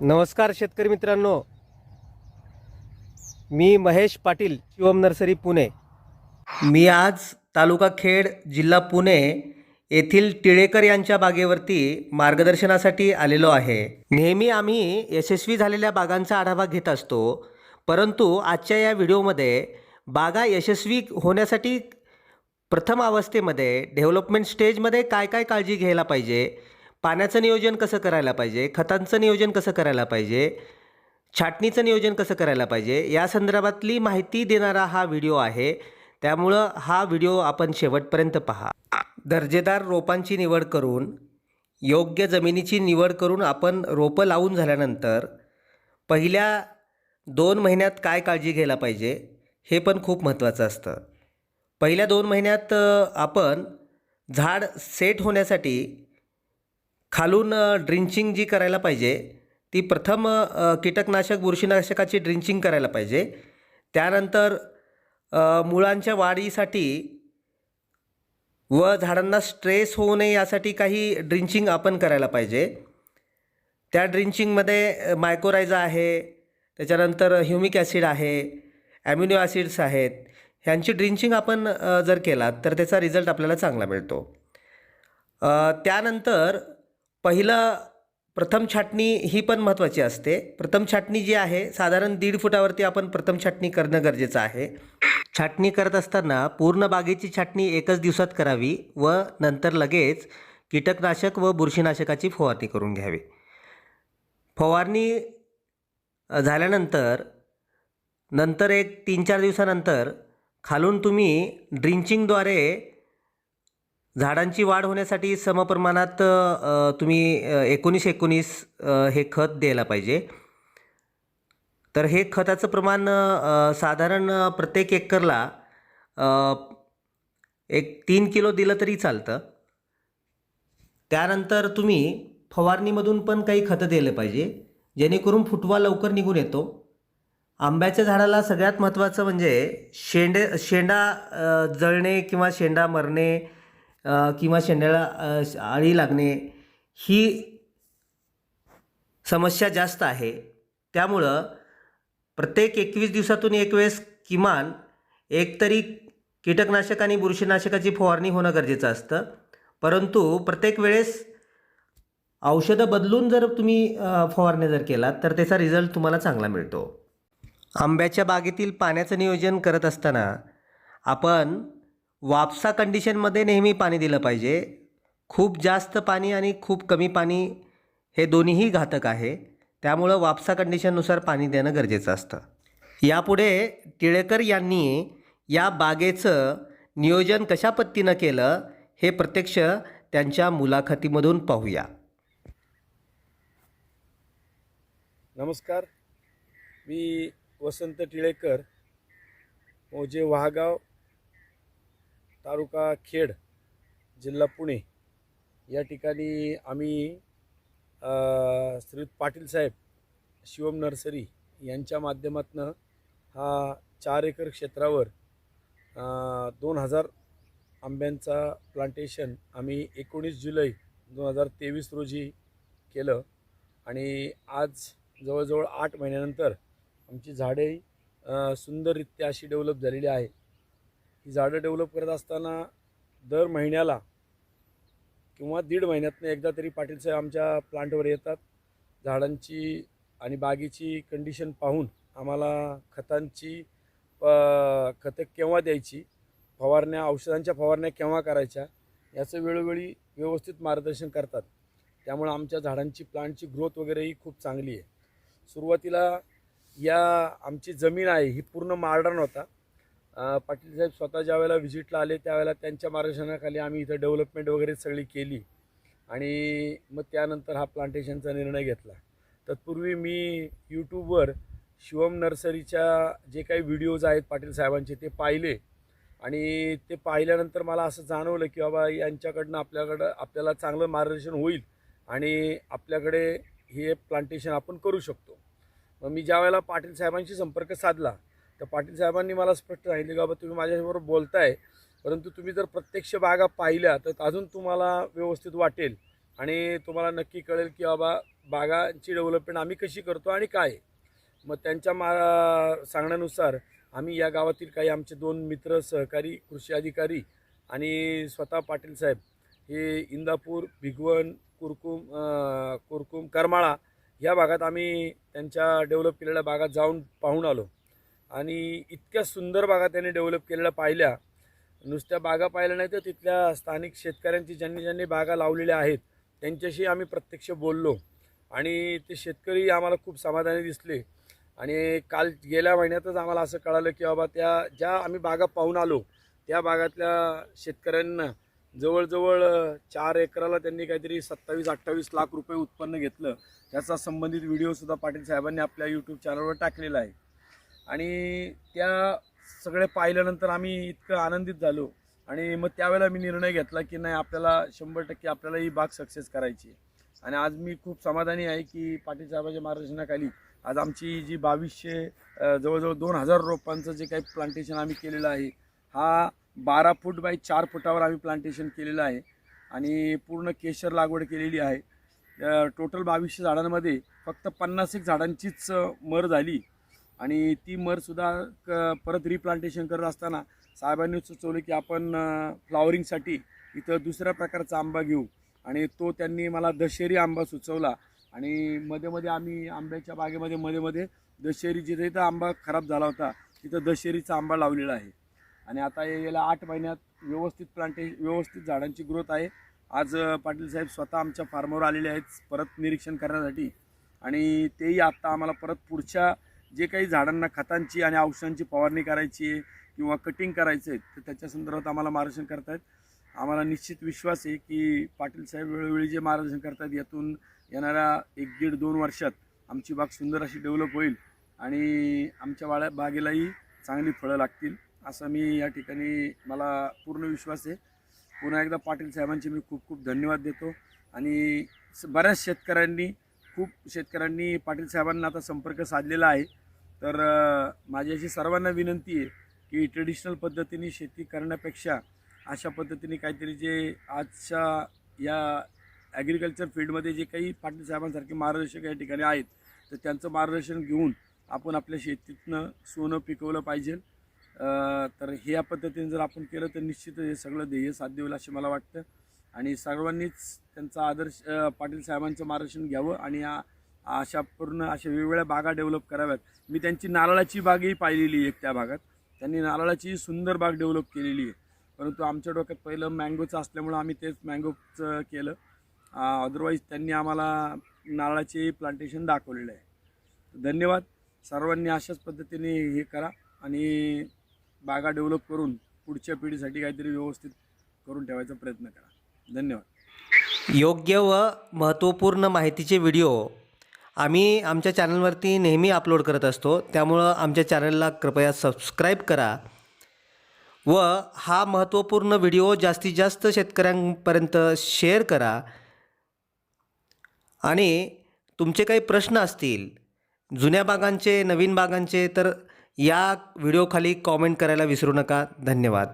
नमस्कार शेतकरी मित्रांनो. मी महेश पाटील शिवम नर्सरी पुणे. मी आज तालुका खेड जिल्हा पुणे येथील टिळेकर यांच्या बागेवरती मार्गदर्शनासाठी आलेलो आहे. नेहमी आम्ही यशस्वी झालेल्या बागांचा आढावा घेत असतो परंतु आजच्या या व्हिडिओमध्ये बागा यशस्वी होण्यासाठी प्रथम अवस्थेमध्ये डेव्हलपमेंट स्टेजमध्ये काय काय काळजी घ्यायला पाहिजे पाण्याचं नियोजन कसं करायला पाहिजे? खतांचं नियोजन कसं करायला पाहिजे? छाटणीचं नियोजन कसं करायला पाहिजे? या संदर्भातली माहिती देणारा हा व्हिडिओ आहे. त्यामुळं हा व्हिडिओ आपण शेवटपर्यंत पहा. दर्जेदार रोपांची निवड करून योग्य जमिनीची निवड करून आपण रोपं लावून झाल्यानंतर पहिल्या दोन महिन्यात काय काळजी घ्यायला पाहिजे? हे पण खूप महत्त्वाचं असतं. पहिल्या दोन महिन्यात आपण झाड सेट होण्यासाठी खालून ड्रिंचिंग जी करायला पाहिजे ती प्रथम कीटकनाशक बुरशीनाशकाची ड्रिंचिंग करायला पाहिजे. त्यानंतर मुळांच्या वाढीसाठी व झाडांना स्ट्रेस होऊ नये यासाठी काही ड्रिंचिंग आपण करायला पाहिजे. त्या ड्रिंचिंगमध्ये मायकोरायझा आहे त्याच्यानंतर ह्युमिक ॲसिड आहे ॲम्युनो ॲसिड्स आहेत. ह्यांची ड्रिंचिंग आपण जर केलात तर त्याचा रिझल्ट आपल्याला चांगला मिळतो. त्यानंतर पहिलं प्रथम छाटणी ही पण महत्त्वाची असते. प्रथम छाटणी जी आहे साधारण दीड फुटावरती आपण प्रथम छाटणी करणं गरजेचं आहे. छाटणी करत असताना पूर्ण बागेची छाटणी एकच दिवसात करावी व नंतर लगेच कीटकनाशक व बुरशीनाशकाची फवारणी करून घ्यावी. फवारणी झाल्यानंतर नंतर एक तीन चार दिवसानंतर खालून तुम्ही ड्रिंचिंगद्वारे झाडांची वाढ होण्यासाठी समप्रमाणात तुम्ही एकोणीस एकोणीस हे खत द्यायला पाहिजे. तर हे खताचं प्रमाण साधारण प्रत्येक एकरला एक तीन किलो दिलं तरी चालतं. त्यानंतर तुम्ही फवारणीमधून पण काही खतं दिलं पाहिजे. जेणेकरून फुटवा लवकर निघून येतो. आंब्याच्या झाडाला सगळ्यात महत्त्वाचं म्हणजे शेंडे शेंडा जळणे किंवा शेंडा मरणे किंवा शेंड्याला आळी लागणे ही समस्या जास्त आहे. त्यामुळं प्रत्येक एकवीस दिवसातून एक वेळेस किमान एकतरी कीटकनाशक आणि बुरशीनाशकाची फवारणी होणं गरजेचं असतं. परंतु प्रत्येक वेळेस औषधं बदलून जर तुम्ही फवारणी जर केलात तर त्याचा रिझल्ट तुम्हाला चांगला मिळतो. आंब्याच्या बागेतील पाण्याचं नियोजन करत असताना आपण वापसा कंडिशनमध्ये नेहमी पाणी दिलं पाहिजे. खूप जास्त पाणी आणि खूप कमी पाणी हे दोन्हीही घातक आहे. त्यामुळं वापसा कंडिशननुसार पाणी देणं गरजेचं असतं. यापुढे टिळेकर यांनी या बागेचं नियोजन कशा पद्धतीनं केलं हे प्रत्यक्ष त्यांच्या मुलाखतीमधून पाहूया. नमस्कार. मी वसंत टिळेकर मोजे वाहगाव तालुका खेड जिल्हा पुणे या ठिकाणी आम्ही श्रीयुत पाटील साहेब शिवम नर्सरी यांच्या माध्यमातनं हा चार एकर क्षेत्रावर दोन हजार आंब्यांचा प्लांटेशन आम्ही एकोणीस जुलै दोन हजार तेवीस रोजी केलं आणि आज जवळजवळ आठ महिन्यानंतर आमची झाडे सुंदररित्या अशी डेव्हलप झालेली आहे. ही झाडं डेव्हलप करत असताना दर महिन्याला किंवा दीड महिन्यातनं एकदा तरी पाटील साहेब आमच्या प्लांटवर येतात झाडांची आणि बागेची कंडिशन पाहून आम्हाला खतांची प खतं केव्हा द्यायची फवारण्या औषधांच्या फवारण्या केव्हा करायच्या याचं वेळोवेळी व्यवस्थित मार्गदर्शन करतात. त्यामुळे आमच्या झाडांची प्लांटची ग्रोथ वगैरेही खूप चांगली आहे. सुरुवातीला या आमची जमीन आहे ही पूर्ण मॉडर्न होता पाटील साहेब स्वतः ज्या वेळेला व्हिजिटला आले त्यावेळेला त्यांच्या मार्गदर्शनाखाली आम्ही इथं डेव्हलपमेंट वगैरे सगळी केली. आणि मग त्यानंतर हा प्लांटेशनचा निर्णय घेतला. तत्पूर्वी मी यूट्यूबवर शिवम नर्सरीच्या जे काही व्हिडिओज आहेत पाटील साहेबांचे ते पाहिले. आणि ते पाहिल्यानंतर मला असं जाणवलं की बाबा यांच्याकडनं आपल्याकडं आपल्याला चांगलं मार्गदर्शन होईल आणि आपल्याकडे हे प्लांटेशन आपण करू शकतो. मग मी ज्या वेळेला पाटील साहेबांशी संपर्क साधला तर पाटील साहेबांनी मला स्पष्ट सांगितलं की बाबा तुम्ही माझ्याबरोबर बोलताय परंतु तुम्ही जर प्रत्यक्ष बागा पाहिल्या तर अजून तुम्हाला व्यवस्थित वाटेल आणि तुम्हाला नक्की कळेल की बाबा बागांची डेव्हलपमेंट आम्ही कशी करतो आणि काय मग त्यांच्या मा सांगण्यानुसार आम्ही या गावातील काही आमचे दोन मित्र सहकारी कृषी अधिकारी आणि स्वतः पाटील साहेब हे इंदापूर भिगवण कुरकुम कुरकुम करमाळा या भागात आम्ही त्यांच्या डेव्हलप केलेल्या भागात जाऊन पाहून आलो. आणि इतक्या सुंदर बागा त्यांनी डेव्हलप केलेल्या पाहिल्या. नुसत्या बागा पाहिल्या नाही तर तिथल्या स्थानिक शेतकऱ्यांची ज्यांनी ज्यांनी बागा लावलेल्या आहेत त्यांच्याशी आम्ही प्रत्यक्ष बोललो. आणि ते शेतकरी आम्हाला खूप समाधानी दिसले. आणि काल गेल्या महिन्यातच आम्हाला असं कळालं की बाबा त्या ज्या आम्ही बागा पाहून आलो त्या भागातल्या शेतकऱ्यांना जवळजवळ चार एकराला त्यांनी काहीतरी सत्तावीस अठ्ठावीस लाख रुपये उत्पन्न घेतलं. त्याचा संबंधित व्हिडिओसुद्धा पाटील साहेबांनी आपल्या यूट्यूब चॅनलवर टाकलेला आहे. आणि त्या सगळे पाहिल्यानंतर आम्ही इतकं आनंदित झालो. आणि मग त्यावेळेला मी निर्णय घेतला की नाही आपल्याला शंभर टक्के आपल्याला ही बाग सक्सेस करायची आहे. आणि आज मी खूप समाधानी आहे की पाटीलसाहेबाच्या मार्गदर्शनाखाली आज आमची जी बावीसशे जवळजवळ दोन हजार रोपांचं जे काही प्लांटेशन आम्ही केलेलं आहे हा बारा फूट बाय चार फुटावर आम्ही प्लांटेशन केलेलं आहे. आणि पूर्ण केशर लागवड केलेली आहे. टोटल बावीसशे झाडांमध्ये फक्त पन्नास एक झाडांचीच मर झाली. आणि ती मरसुद्धा क परत रिप्लांटेशन करत असताना साहेबांनी सुचवलं की आपण फ्लॉवरिंगसाठी इथं दुसऱ्या प्रकारचा आंबा घेऊ. आणि तो त्यांनी मला दशेरी आंबा सुचवला. आणि मध्ये मध्ये आम्ही आंब्याच्या बागेमध्ये मध्ये मध्ये दशेरी जिथे इथं आंबा खराब झाला होता तिथं दशेरीचा आंबा लावलेला आहे. आणि आता हे गेल्या आठ महिन्यात व्यवस्थित प्लांटे व्यवस्थित झाडांची ग्रोथ आहे. आज पाटील साहेब स्वतः आमच्या फार्मवर आलेले आहेत परत निरीक्षण करण्यासाठी. आणि तेही आत्ता आम्हाला परत पुढच्या जे काही झाडांना खतांची आणि औषधांची फवारणी करायची आहे किंवा कटिंग करायचं आहे तर त्याच्या संदर्भात आम्हाला मार्गदर्शन करतायत. आम्हाला निश्चित विश्वास आहे की पाटील साहेब वेळोवेळी जे मार्गदर्शन करतात यातून येणाऱ्या एक दीड दोन वर्षात आमची बाग सुंदर अशी डेव्हलप होईल आणि आमच्या वाड्या बागेलाही चांगली फळं लागतील असं मी या ठिकाणी मला पूर्ण विश्वास आहे. पुन्हा एकदा पाटील साहेबांचे मी खूप खूप धन्यवाद देतो आणि बऱ्याच शेतकऱ्यांनी खूप शेतकऱ्यांनी पाटील साहेबांना आता संपर्क साधलेला आहे. तर माझी अशी सर्वांना विनंती आहे की ट्रेडिशनल पद्धतीने शेती करण्यापेक्षा अशा पद्धतीने काहीतरी जे आजच्या या ॲग्रिकल्चर फील्डमध्ये जे काही पाटील साहेबांसारखे मार्गदर्शक या ठिकाणी आहेत तर त्यांचं मार्गदर्शन घेऊन आपण आपल्या शेतीतनं सोनं पिकवलं पाहिजे. तर ह्या पद्धतीने जर आपण केलं तर निश्चितच हे सगळं ध्येय साध्य होईल असे मला वाटतं. आणि सर्वांनीच त्यांचा आदर्श पाटील साहेबांचं मार्गदर्शन घ्यावं आणि या अशा पूर्ण अशा वेगवेगळ्या बागा डेव्हलप कराव्यात. मी त्यांची नारळाची बागही पाहिलेली आहे एक त्या भागात. त्यांनी नारळाची सुंदर बाग डेव्हलप केलेली आहे. परंतु आमच्या डोक्यात पहिलं मँगोचं असल्यामुळं आम्ही तेच मँगोचं केलं. अदरवाईज त्यांनी आम्हाला नारळाचे प्लांटेशन दाखवलेलं आहे. धन्यवाद. सर्वांनी अशाच पद्धतीने हे करा आणि बागा डेव्हलप करून पुढच्या पिढीसाठी काहीतरी व्यवस्थित करून ठेवायचा प्रयत्न करा. धन्यवाद. योग्य व महत्त्वपूर्ण माहितीचे व्हिडिओ आम्ही आमच्या चॅनलवरती नेहमी अपलोड करत असतो. त्यामुळं आमच्या चॅनलला कृपया सबस्क्राईब करा व हा महत्त्वपूर्ण व्हिडिओ जास्तीत जास्त शेतकऱ्यांपर्यंत शेअर करा. आणि तुमचे काही प्रश्न असतील जुन्या बागांचे नवीन बागांचे तर या व्हिडिओखाली कॉमेंट करायला विसरू नका. धन्यवाद.